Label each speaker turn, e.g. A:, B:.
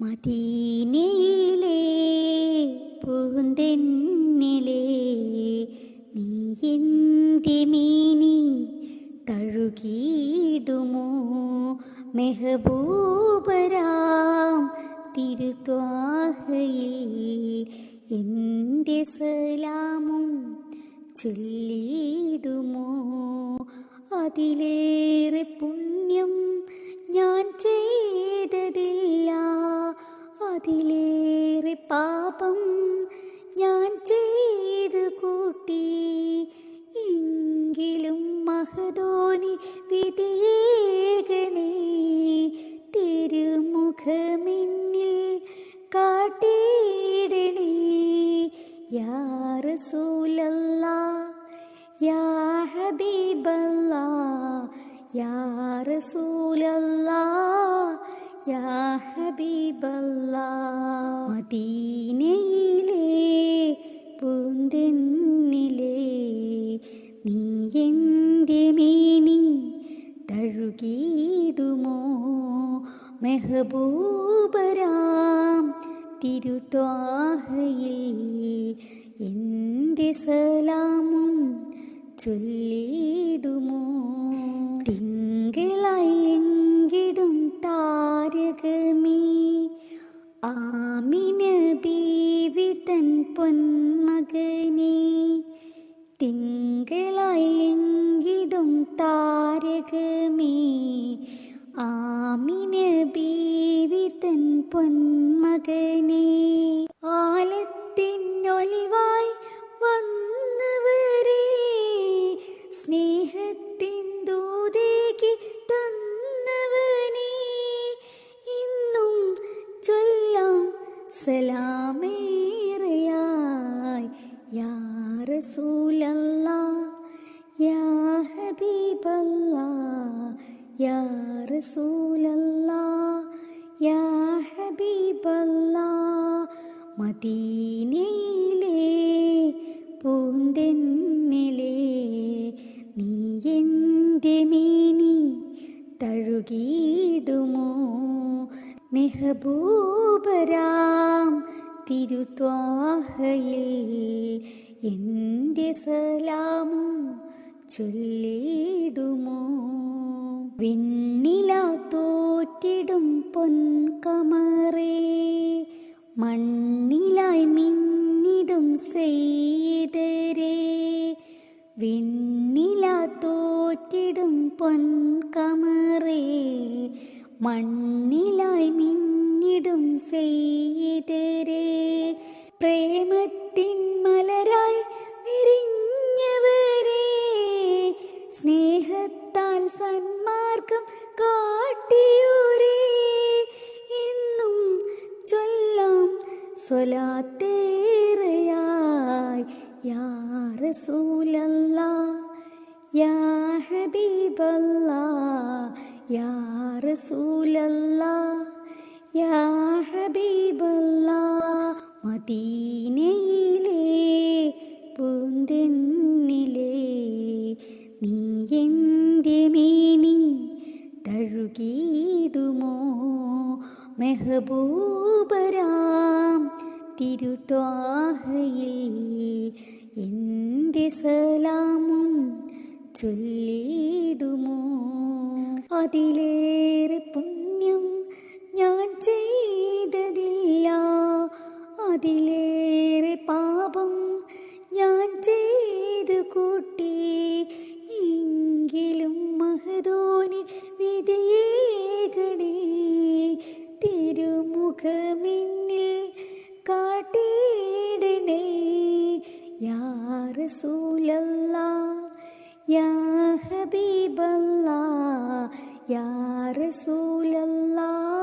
A: മദീനയിലെ പൂന്തെന്നിലെ നീ എന്തി തഴുകിയിടുമോ? മെഹബൂബരാം തിരുത്വാഹയിൽ എന്റെ സലാമും ചൊല്ലിയിടുമോ? അതിലേറെ പുണ്യം ഞാൻ ചെയ്തതില്ല അതിലേറെ പാപം ഞാൻ ചെയ്തു കൂട്ടി. എങ്കിലും മഹദോനി വിധേകനെ തിരുമുഖമിന്നിൽ കാട്ടിയിടണേ. യാ റസൂലല്ലാ യാ ഹബീബല്ലാ യാ റസൂലല്ലാ യാ ഹബീബല്ലാ മെഹബൂബരാം തിരുത്വാഹയിൽ എന്റെ സലാമും ചൊല്ലിയിടുമോ? താരകമേ ആമിന ബീവിതൻ പൊന്മകനെ തിങ്കളായി എങ്കിടും താരകമേ ആമിന ബീവിതൻ പൊന്മകനെ. സലാമേറയായി. യാ യാ ഹബീബല്ലാ യാ യാ ഹബീബല്ലാ. മദീനയിലെ പൂന്തെന്നിലെ നീ എന്റെ മേനി തഴുകിയിടുമോ? മെഹബൂബരാം തിരുത്വാഹയിൽ എന്റെ സലാമും ചൊല്ലിടുമോ? വിണ്ണില തോറ്റിടും പൊൻകമറേ മണ്ണിലായി മിന്നിടും സെയ്തരേ വിണ്ണില തോറ്റിടും പൊൻകമറേ മണ്ണിലായി മിന്നിടും സെയ്തരെ. പ്രേമത്തിൻ മലരായി വിരിഞ്ഞവരെ. സ്നേഹത്താൽ സന്മാർഗം കാട്ടിയൂരേ. എന്നും ചൊല്ലാം സ്വലാത്തേറയായി. യാ റസൂലല്ലാ യാ ഹബീബല്ലാ യാ റസൂലല്ലാ യാ ഹബീബല്ലാ മദീനയിലെ പൂന്തെന്നിലെ നീ എന്റെ മേനി തഴുകിയിടുമോ? മെഹബൂബരാം തിരുത്വാഹയിൽ എന്റെ സലാമും ചൊല്ലിയിടുമോ? അതിലേറെ പുണ്യം അതിലേറെ പാപം ഞാൻ ചെയ്തു കൂട്ടി. എങ്കിലും മഹദോനി വിധിയേകണേ തിരുമുഖമിന്നിൽ കാട്ടിയിടണേ. യാറ് സൂലല്ല യാ യാറ് യാ